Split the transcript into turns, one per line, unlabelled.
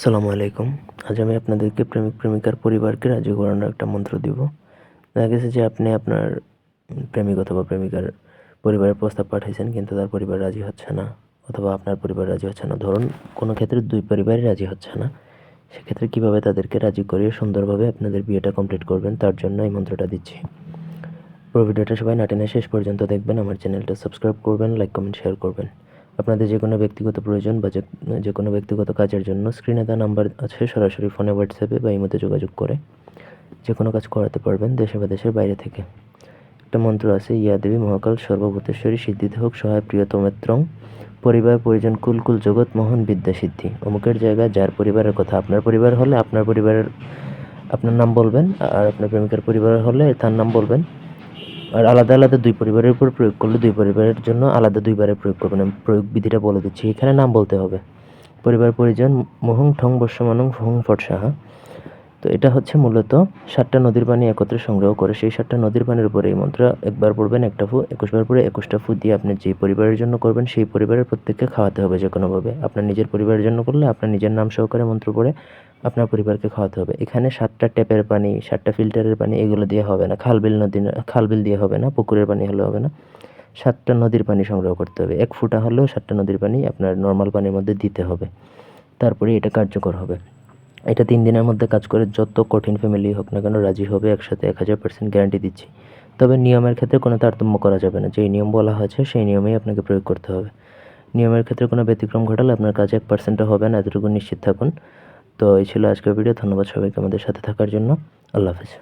আসসালামু আলাইকুম। আজ আমি আপনাদেরকে প্রেমিক প্রেমিকার পরিবারকে রাজি করানোর একটা মন্ত্র দিব। দেখা গেছে যে আপনি আপনার প্রেমিক অথবা প্রেমিকার পরিবারের প্রস্তাব পাঠাইছেন কিন্তু তার পরিবার রাজি হচ্ছে না অথবা আপনার পরিবার রাজি হচ্ছে না। ধরুন কোনো ক্ষেত্রে দুই পরিবারই রাজি হচ্ছে না। সেক্ষেত্রে কীভাবে তাদেরকে রাজি করিয়ে সুন্দরভাবে আপনাদের বিয়েটা কমপ্লিট করবেন, তার জন্য এই মন্ত্রটা দিচ্ছি। পুরো ভিডিওটা সবাই নাটেনে শেষ পর্যন্ত দেখবেন, আমার চ্যানেলটা সাবস্ক্রাইব করবেন, লাইক, কমেন্ট, শেয়ার করবেন। আপনাদের যে কোনো ব্যক্তিগত প্রয়োজন বা যে কোনো ব্যক্তিগত কাজের জন্য স্ক্রিনে দেওয়া নাম্বার আছে, সরাসরি ফোনে হোয়াটসঅ্যাপে বা ইমোতে যোগাযোগ করে যে কোনো কাজ করাতে পারবেন দেশে বা দেশের বাইরে থেকে। একটা মন্ত্র আছে, ইয়া দেবী মহাকাল সর্বভূতেশ্বরী সিদ্ধিতে হোক সহায় প্রিয়তমেত্রং পরিবার, পরিজন, কুল কুল জগৎ, মোহন বিদ্যা সিদ্ধি। অমুকের জায়গায় যার পরিবারের কথা আপনার পরিবার হলে আপনার পরিবারের, আপনার নাম বলবেন, আর আপনার প্রেমিকার পরিবার হলে তার নাম বলবেন। আর আলাদা আলাদা দুই পরিবারের উপর প্রয়োগ করলে দুই পরিবারের জন্য আলাদা দুইবারে প্রয়োগ করবেন প্রয়োগ বিধিটা বলে দিচ্ছি। এখানে নাম বলতে হবে। পরিবার, পরিজন, মোহং, ঠং, বর্ষমানং ফং ফট, সাহা। তো এটা হচ্ছে মূলত সাতটা নদীর পানি একত্রে সংগ্রহ করে। সেই সাতটা নদীর পানির উপরে এই মন্ত্র একবার পড়বেন, একটা ফু, একুশবার পরে একুশটা ফু দিয়ে আপনি যে পরিবারের জন্য করবেন, সেই পরিবারের প্রত্যেককে খাওয়াতে হবে যে কোনোভাবে আপনার নিজের পরিবারের জন্য করলে আপনার নিজের নাম সহকারে মন্ত্র পড়ে আপনার পরিবারকে খাওয়াতে হবে। এখানে সাতটা ট্যাপের পানি, সাতটা ফিল্টারের পানি এগুলো দিয়ে হবে না। খালবিল নদী খালবিল দিয়ে হবে না, পুকুরের পানি হলে হবে না। সাতটা নদীর পানি সংগ্রহ করতে হবে। এক ফুটা হলেও সাতটা নদীর পানি আপনার নর্মাল পানির মধ্যে দিতে হবে। তারপরে এটা কার্যকর হবে। এটা তিন দিনের মধ্যে কাজ করে যত কঠিন ফ্যামিলি হোক না কেন রাজি হবে, একসাথে এক হাজার পার্সেন্ট গ্যারান্টি দিচ্ছি। তবে নিয়মের ক্ষেত্রে কোনো তারতম্য করা যাবে না। যেই নিয়ম বলা হয়েছে, সেই নিয়মেই আপনাকে প্রয়োগ করতে হবে। নিয়মের ক্ষেত্রে কোনো ব্যতিক্রম ঘটালে আপনার কাজ এক পার্সেন্টও হবে না, এতটুকু নিশ্চিত থাকুন। তো এই ছিল আজকের ভিডিও ধন্যবাদ সবাইকে আমাদের সাথে থাকার জন্য। আল্লাহ হাফেজ।